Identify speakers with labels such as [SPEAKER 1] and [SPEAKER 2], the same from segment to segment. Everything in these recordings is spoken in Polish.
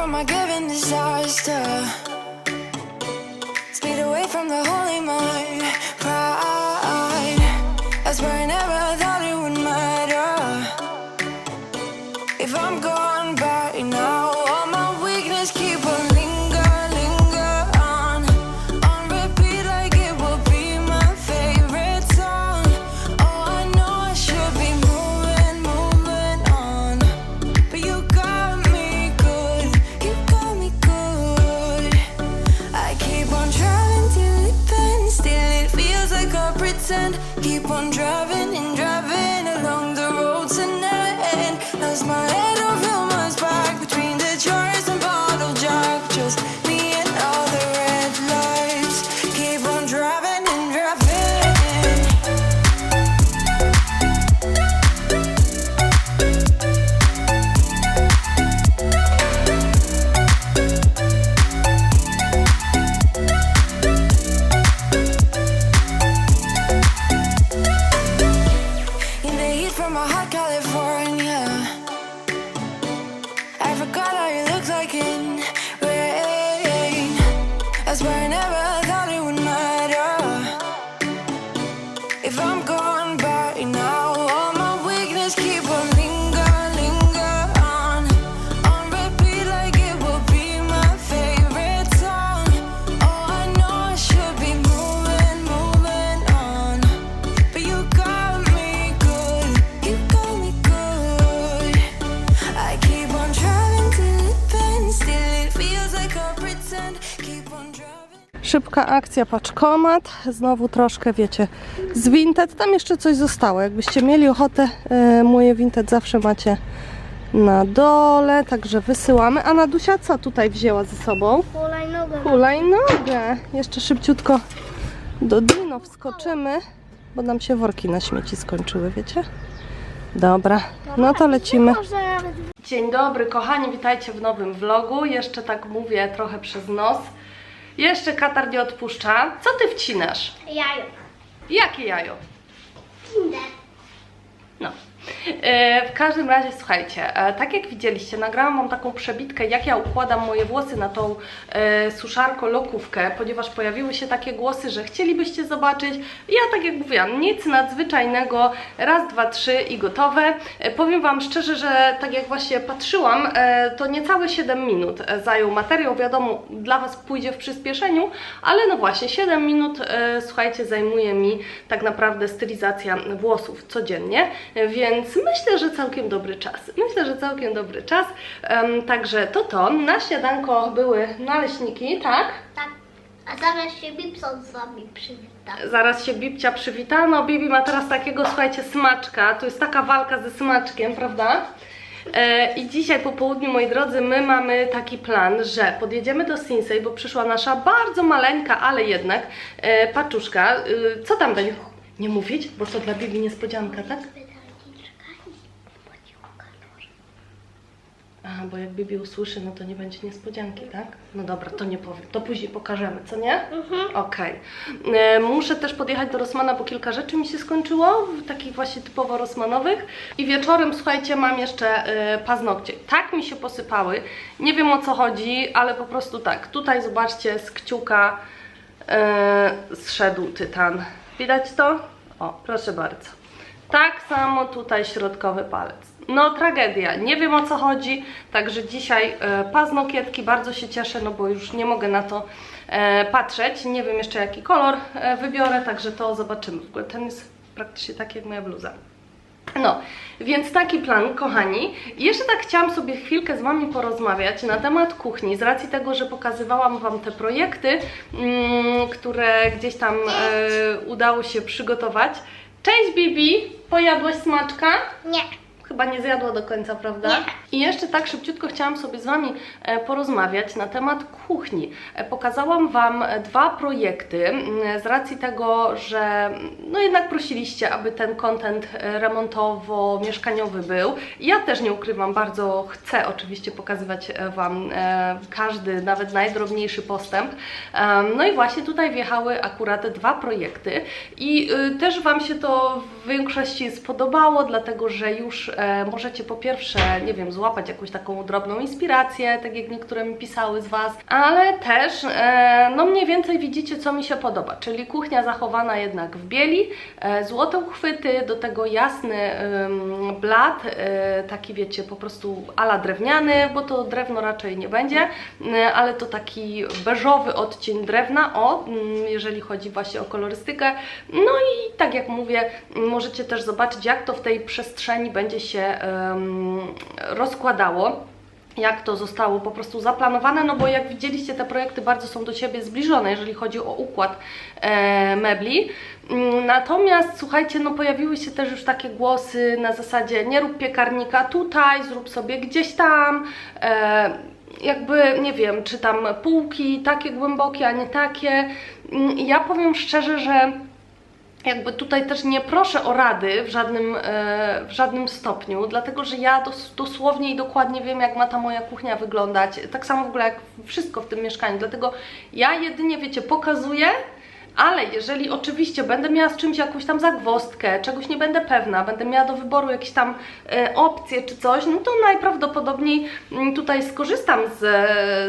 [SPEAKER 1] from my given disaster.
[SPEAKER 2] Szybka akcja, paczkomat. Znowu troszkę, wiecie, z Vinted. Tam jeszcze coś zostało. Jakbyście mieli ochotę, e, moje Vinted zawsze macie na dole, także wysyłamy. A Nadusia co tutaj wzięła ze sobą?
[SPEAKER 3] Hulajnogę.
[SPEAKER 2] Hulajnogę. Jeszcze szybciutko do Dino wskoczymy, bo nam się worki na śmieci skończyły, wiecie? Dobra, no to lecimy. Dzień dobry, kochani, witajcie w nowym vlogu. Jeszcze tak mówię trochę przez nos. Jeszcze katar nie odpuszcza. Co ty wcinasz?
[SPEAKER 3] jajo.
[SPEAKER 2] Jakie jajo?
[SPEAKER 3] Kinder.
[SPEAKER 2] E, w każdym razie, słuchajcie, e, tak jak widzieliście, nagrałam Wam taką przebitkę, jak ja układam moje włosy na tą e, suszarko lokówkę, ponieważ pojawiły się takie głosy, że chcielibyście zobaczyć. Ja, tak jak mówiłam, nic nadzwyczajnego, raz, dwa, trzy i gotowe. E, powiem Wam szczerze, że tak jak właśnie patrzyłam, e, to niecałe 7 minut e, zajął materiał. Wiadomo, dla Was pójdzie w przyspieszeniu, ale no właśnie, 7 minut, e, słuchajcie, zajmuje mi tak naprawdę stylizacja włosów codziennie, e, więc myślę, że całkiem dobry czas. Myślę, że całkiem dobry czas. Em, także to to. Na śniadanko były naleśniki, tak?
[SPEAKER 3] Tak. A zaraz się Bibson z wami przywita.
[SPEAKER 2] Zaraz się Bibcia przywita. No, Bibi ma teraz takiego, słuchajcie, smaczka. To jest taka walka ze smaczkiem, prawda? E, I dzisiaj po południu, moi drodzy, my mamy taki plan, że podjedziemy do Sinsei, bo przyszła nasza bardzo maleńka, ale jednak e, paczuszka. E, co tam będzie? Nie mówić, bo to dla Bibi niespodzianka, tak? Aha, bo jak Bibi usłyszy, no to nie będzie niespodzianki, tak? No dobra, to nie powiem. To później pokażemy, co nie? Okej. E, Muszę też podjechać do Rosmana, bo kilka rzeczy mi się skończyło, takich właśnie typowo rosmanowych. I wieczorem, słuchajcie, mam jeszcze e, paznokcie. Tak mi się posypały. Nie wiem o co chodzi, ale po prostu tak. Tutaj zobaczcie, z kciuka e, zszedł tytan. Widać to? O, proszę bardzo. Tak samo tutaj środkowy palec. No tragedia, nie wiem o co chodzi, także dzisiaj e, paznokietki, bardzo się cieszę, no bo już nie mogę na to e, patrzeć, nie wiem jeszcze jaki kolor e, wybiorę, także to zobaczymy. W ogóle ten jest praktycznie taki jak moja bluza. No, więc taki plan, kochani. Jeszcze tak chciałam sobie chwilkę z Wami porozmawiać na temat kuchni, z racji tego, że pokazywałam Wam te projekty, mm, które gdzieś tam e, udało się przygotować. Cześć Bibi, pojadłaś smaczka?
[SPEAKER 3] Nie.
[SPEAKER 2] Chyba nie zjadła do końca, prawda?
[SPEAKER 3] Nie.
[SPEAKER 2] I jeszcze tak szybciutko chciałam sobie z Wami e, porozmawiać na temat kuchni. E, Pokazałam Wam e, dwa projekty z racji tego, że no jednak prosiliście, aby ten content e, remontowo-mieszkaniowy był. Ja też nie ukrywam, bardzo chcę oczywiście pokazywać Wam każdy, nawet najdrobniejszy postęp. No i właśnie tutaj wjechały akurat dwa projekty i y, też Wam się to w większości spodobało, dlatego że już e, możecie po pierwsze, nie wiem, złapać jakąś taką drobną inspirację, tak jak niektóre mi pisały z Was, ale też e, no mniej więcej widzicie, co mi się podoba, czyli kuchnia zachowana jednak w bieli, e, złote uchwyty, do tego jasny em, blat, e, taki wiecie, po prostu ala drewniany, bo to drewno raczej nie będzie, e, ale to taki beżowy odcień drewna, o, mm, jeżeli chodzi właśnie o kolorystykę. No i tak jak mówię, możecie też zobaczyć, jak to w tej przestrzeni będzie się em, rozkładało jak to zostało po prostu zaplanowane, no bo jak widzieliście, te projekty bardzo są do siebie zbliżone, jeżeli chodzi o układ e, mebli. Mm, Natomiast słuchajcie, no pojawiły się też już takie głosy na zasadzie nie rób piekarnika tutaj, zrób sobie gdzieś tam. E, jakby, nie wiem, czy tam półki takie głębokie, a nie takie. Mm, Ja powiem szczerze, że jakby tutaj też nie proszę o rady w żadnym, e, w żadnym stopniu, dlatego że ja dos, dosłownie i dokładnie wiem, jak ma ta moja kuchnia wyglądać. Tak samo w ogóle jak wszystko w tym mieszkaniu. Dlatego ja jedynie, wiecie, pokazuję. Ale jeżeli oczywiście będę miała z czymś jakąś tam zagwozdkę, czegoś nie będę pewna, będę miała do wyboru jakieś tam e, opcje czy coś, no to najprawdopodobniej mm, tutaj skorzystam z,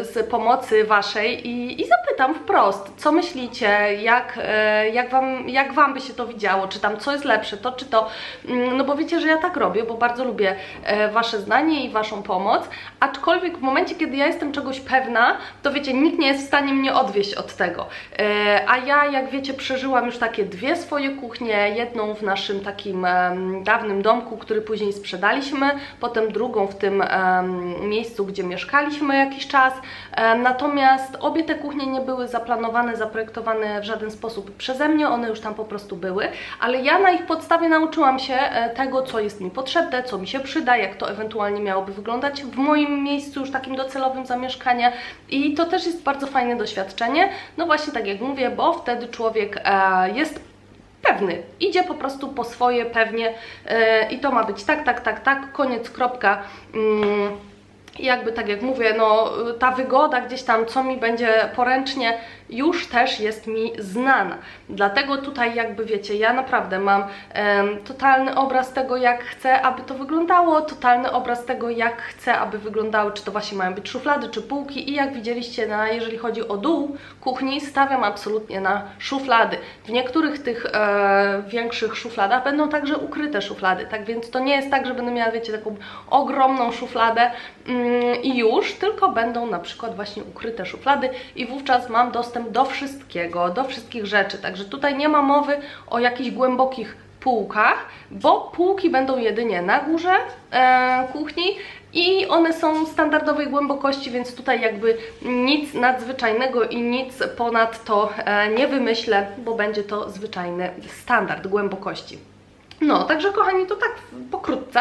[SPEAKER 2] z pomocy Waszej i, i zapytam wprost, co myślicie, jak, e, jak, wam, jak Wam by się to widziało, czy tam co jest lepsze, to czy to, Mm, no bo wiecie, że ja tak robię, bo bardzo lubię e, Wasze zdanie i Waszą pomoc, aczkolwiek w momencie, kiedy ja jestem czegoś pewna, to wiecie, nikt nie jest w stanie mnie odwieść od tego, E, a ja, jak wiecie, przeżyłam już takie dwie swoje kuchnie, jedną w naszym takim em, dawnym domku, który później sprzedaliśmy, potem drugą w tym em, miejscu, gdzie mieszkaliśmy jakiś czas, Em, natomiast obie te kuchnie nie były zaplanowane, zaprojektowane w żaden sposób przeze mnie, one już tam po prostu były, ale ja na ich podstawie nauczyłam się e, tego, co jest mi potrzebne, co mi się przyda, jak to ewentualnie miałoby wyglądać w moim miejscu już takim docelowym zamieszkania. I to też jest bardzo fajne doświadczenie, no właśnie tak jak mówię, bo wtedy człowiek e, jest pewny, idzie po prostu po swoje pewnie e, i to ma być tak, tak, tak, tak, koniec, kropka. Mm, i jakby tak jak mówię, no ta wygoda gdzieś tam, co mi będzie poręcznie, już też jest mi znana. Dlatego tutaj jakby wiecie, ja naprawdę mam em, totalny obraz tego, jak chcę, aby to wyglądało, totalny obraz tego, jak chcę, aby wyglądały, czy to właśnie mają być szuflady, czy półki i jak widzieliście, na, jeżeli chodzi o dół kuchni, stawiam absolutnie na szuflady. W niektórych tych e, większych szufladach będą także ukryte szuflady, tak więc to nie jest tak, że będę miała, wiecie, taką ogromną szufladę mm, i już, tylko będą na przykład właśnie ukryte szuflady i wówczas mam dostęp do wszystkiego, do wszystkich rzeczy, także tutaj nie ma mowy o jakichś głębokich półkach, bo półki będą jedynie na górze e, kuchni i one są standardowej głębokości, więc tutaj jakby nic nadzwyczajnego i nic ponad to e, nie wymyślę, bo będzie to zwyczajny standard głębokości. No, także kochani, to tak pokrótce,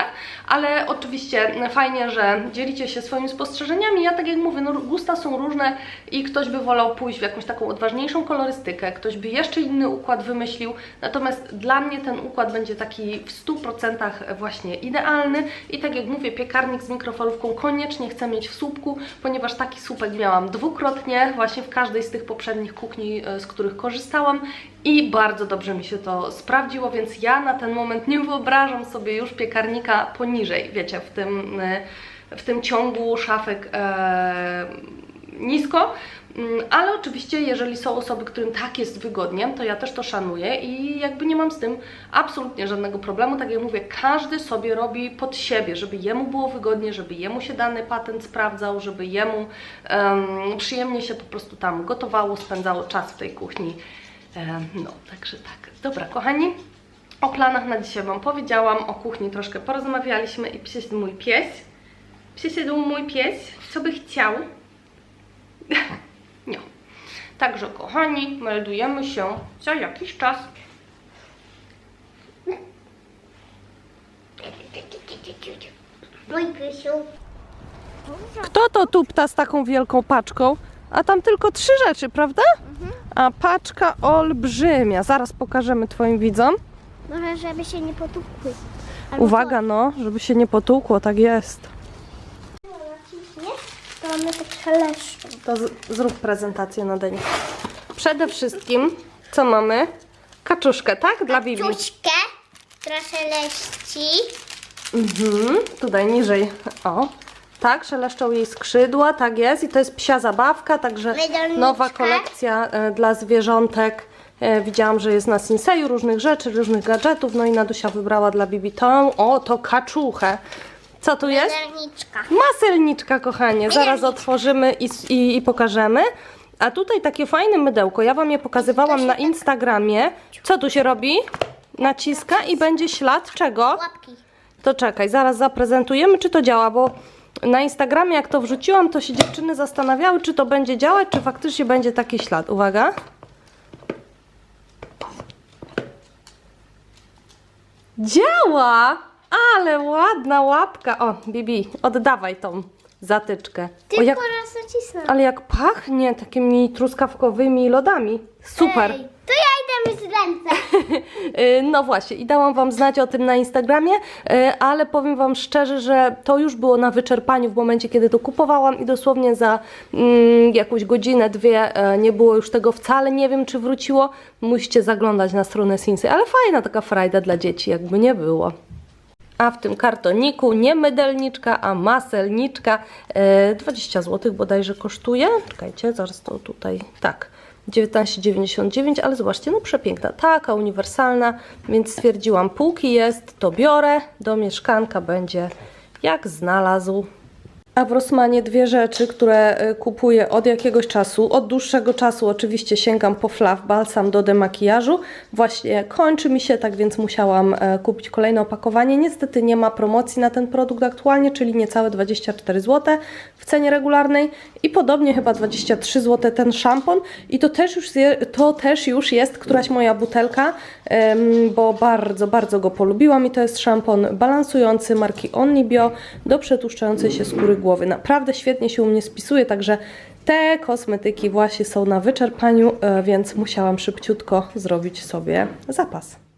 [SPEAKER 2] ale oczywiście fajnie, że dzielicie się swoimi spostrzeżeniami. Ja tak jak mówię, no gusta są różne i ktoś by wolał pójść w jakąś taką odważniejszą kolorystykę, ktoś by jeszcze inny układ wymyślił, natomiast dla mnie ten układ będzie taki w 100% właśnie idealny. I tak jak mówię, piekarnik z mikrofalówką koniecznie chcę mieć w słupku, ponieważ taki słupek miałam dwukrotnie właśnie w każdej z tych poprzednich kuchni, e, z których korzystałam i bardzo dobrze mi się to sprawdziło, więc ja na ten moment nie wyobrażam sobie już piekarnika poniżej, wiecie, w tym, e, w tym ciągu szafek e, nisko. Mm, Ale oczywiście, jeżeli są osoby, którym tak jest wygodnie, to ja też to szanuję i jakby nie mam z tym absolutnie żadnego problemu. Tak jak mówię, każdy sobie robi pod siebie, żeby jemu było wygodnie, żeby jemu się dany patent sprawdzał, żeby jemu em, przyjemnie się po prostu tam gotowało, spędzało czas w tej kuchni. Em, no, także tak. Dobra, kochani, o planach na dzisiaj Wam powiedziałam, o kuchni troszkę porozmawialiśmy i przyszedł mój pies. Przyszedł mój pies, co by chciał. Nie. Także kochani, meldujemy się za jakiś czas. Kto to tupta z taką wielką paczką? A tam tylko trzy rzeczy, prawda? A paczka olbrzymia. Zaraz pokażemy Twoim widzom.
[SPEAKER 3] Może żeby się nie potupły. Albo
[SPEAKER 2] Uwaga, no, żeby się nie potłukło, tak jest.
[SPEAKER 3] to to one tak szeleszczą.
[SPEAKER 2] To zrób prezentację na dzień. Przede wszystkim, co mamy? Kaczuszkę, tak? Dla Bibi.
[SPEAKER 3] Czuśkę, która szeleści.
[SPEAKER 2] Mhm, tutaj niżej. O. Tak, szeleszczą jej skrzydła, tak jest. I to jest psia zabawka, także
[SPEAKER 3] Wydolniczka.
[SPEAKER 2] nowa kolekcja e, dla zwierzątek. E, widziałam, że jest na Sinseju różnych rzeczy, różnych gadżetów. No i Nadusia wybrała dla Bibi tą. O, to kaczuchę. Co tu jest?
[SPEAKER 3] Zelniczka.
[SPEAKER 2] Maselniczka, kochanie. Zaraz otworzymy i, i, i pokażemy. A tutaj takie fajne mydełko. Ja Wam je pokazywałam na Instagramie. Co tu się robi? Naciska i będzie ślad czego?
[SPEAKER 3] Łapki.
[SPEAKER 2] To czekaj, zaraz zaprezentujemy, czy to działa, bo na Instagramie jak to wrzuciłam, to się dziewczyny zastanawiały, czy to będzie działać, czy faktycznie będzie taki ślad. Uwaga. Działa! Ale ładna łapka. O, Bibi, oddawaj tą zatyczkę. O,
[SPEAKER 3] Tylko
[SPEAKER 2] jak,
[SPEAKER 3] raz nacisnę.
[SPEAKER 2] ale jak pachnie takimi truskawkowymi lodami. Super.
[SPEAKER 3] Ej, ręce.
[SPEAKER 2] Y, No właśnie, i dałam Wam znać o tym na Instagramie, y, ale powiem Wam szczerze, że to już było na wyczerpaniu w momencie, kiedy to kupowałam i dosłownie za mm, jakąś godzinę, dwie e, nie było już tego wcale. Nie wiem, czy wróciło. Musicie zaglądać na stronę Sinsy, ale fajna taka frajda dla dzieci, jakby nie było. A w tym kartoniku nie mydelniczka, a maselniczka. E, 20 zł bodajże kosztuje. Czekajcie, zaraz to tutaj. Tak. 19,99, ale zobaczcie, no przepiękna, taka uniwersalna, więc stwierdziłam, póki jest, to biorę, do mieszkanka będzie jak znalazł. A w Rossmanie dwie rzeczy, które y, kupuję od jakiegoś czasu. Od dłuższego czasu oczywiście sięgam po Fluff Balsam do demakijażu. Właśnie kończy mi się, tak więc musiałam e, kupić kolejne opakowanie. Niestety nie ma promocji na ten produkt aktualnie, czyli niecałe 24 zł w cenie regularnej i podobnie chyba 23 zł ten szampon. I to też już, je, to też już jest któraś moja butelka, bo bardzo, bardzo go polubiłam i to jest szampon balansujący marki Onlibio do przetłuszczającej się skóry głowy. Naprawdę świetnie się u mnie spisuje, także te kosmetyki właśnie są na wyczerpaniu, e, więc musiałam szybciutko zrobić sobie zapas.